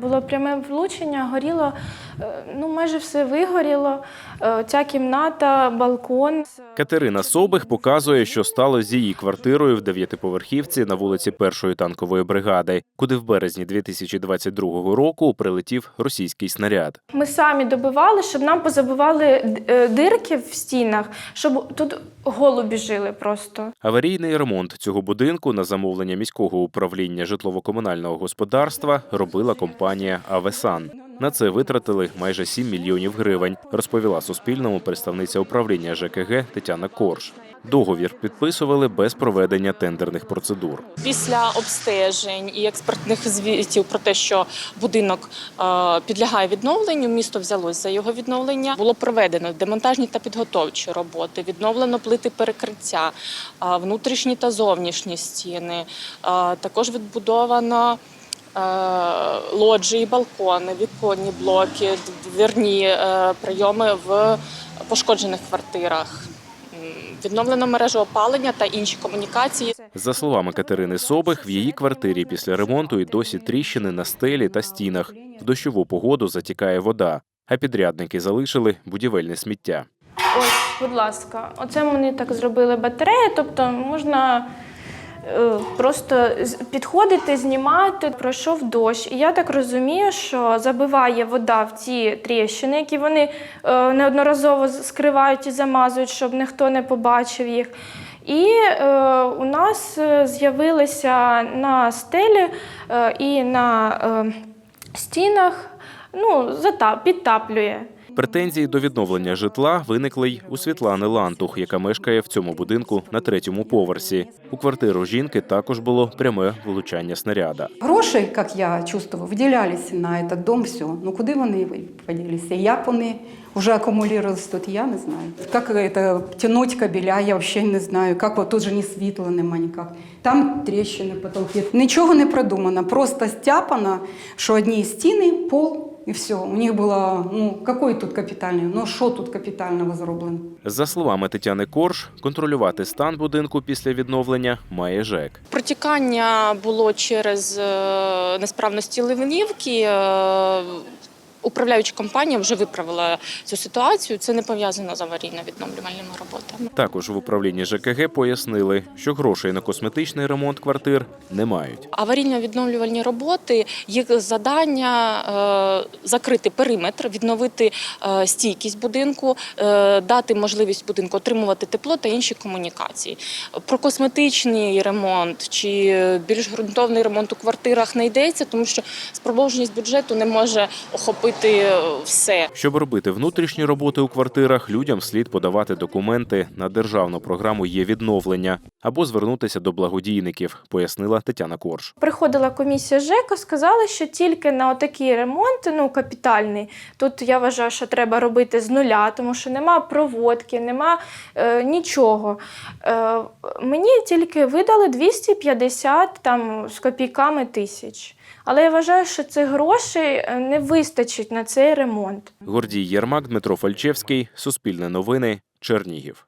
Було пряме влучення, горіло, е, ну майже все вигоріло. Е, Ця кімната, балкон. Катерина Собих показує, що стало з її квартирою в дев'ятиповерхівці на вулиці Першої танкової бригади, куди в березні 2022 року прилетів російський снаряд. Ми самі добивали, щоб нам позабивали е, дирки в стінах, щоб тут голубі жили просто. Аварійний ремонт цього будинку на замовлення міського управління житлово-комунального господарства робила компанія Авесан. На це витратили майже 7 мільйонів гривень, розповіла Суспільному представниця управління ЖКГ Тетяна Корж. Договір підписували без проведення тендерних процедур. Після обстежень і експертних звітів про те, що будинок е, підлягає відновленню, місто взялось за його відновлення. Було проведено демонтажні та підготовчі роботи, відновлено плити перекриття, е, внутрішні та зовнішні стіни. Е, Також відбудовано. Е, Лоджії, балкони, віконні блоки, двірні е, прийоми в пошкоджених квартирах. Відновлено мережу опалення та інші комунікації. За словами Катерини Собих, в її квартирі після ремонту і досі тріщини на стелі та стінах. В дощову погоду затікає вода, а підрядники залишили будівельне сміття. Ось, будь ласка, оце вони так зробили батареї, тобто можна просто підходити, знімати. Пройшов дощ. І я так розумію, що забиває вода в ці тріщини, які вони е, неодноразово скривають і замазують, щоб ніхто не побачив їх. І е, у нас е, з'явилися на стелі е, і на е, стінах, ну, зата- підтаплює. Претензії до відновлення житла виникли й у Світлани Лантух, яка мешкає в цьому будинку на третьому поверсі. У квартиру жінки також було пряме влучання снаряда. Гроші, як я чувствую, виділялися на этот дом все. Ну куди вони поділися? Як вони вже акумулювалися тут, я не знаю. Як это, тянуть кабеля, я взагалі не знаю. Як тут же ні світла нема ніяк. Там тріщини, потолки. Нічого не продумано, просто стяпано, що одні стіни, пол і все. У них було, ну, який тут капітальний, ну що тут капітального зроблено? За словами Тетяни Корж, контролювати стан будинку після відновлення має ЖЕК. Протікання було через е, несправності ливнівки. Управляюча компанія вже виправила цю ситуацію. Це не пов'язано з аварійно-відновлювальними роботами. Також в управлінні ЖКГ пояснили, що грошей на косметичний ремонт квартир не мають. Аварійно-відновлювальні роботи, їх завдання е, закрити периметр, відновити е, стійкість будинку, е, дати можливість будинку отримувати тепло та інші комунікації. Про косметичний ремонт чи більш ґрунтовний ремонт у квартирах не йдеться, тому що спроможність бюджету не може охопити е, все. Щоб робити внутрішні роботи у квартирах, людям слід подавати документи на державну програму є відновлення або звернутися до благодійників, пояснила Тетяна Корж. Приходила комісія ЖЕКа, сказали, що тільки на отакий ремонт, ну капітальний, тут я вважаю, що треба робити з нуля, тому що нема проводки, нема е, нічого. Е, мені тільки видали 250 там, з копійками тисяч. Але я вважаю, що цих грошей е, не вистачить на цей ремонт. Гордій Єрмак, Дмитро Фальчевський, Суспільне новини, Чернігів.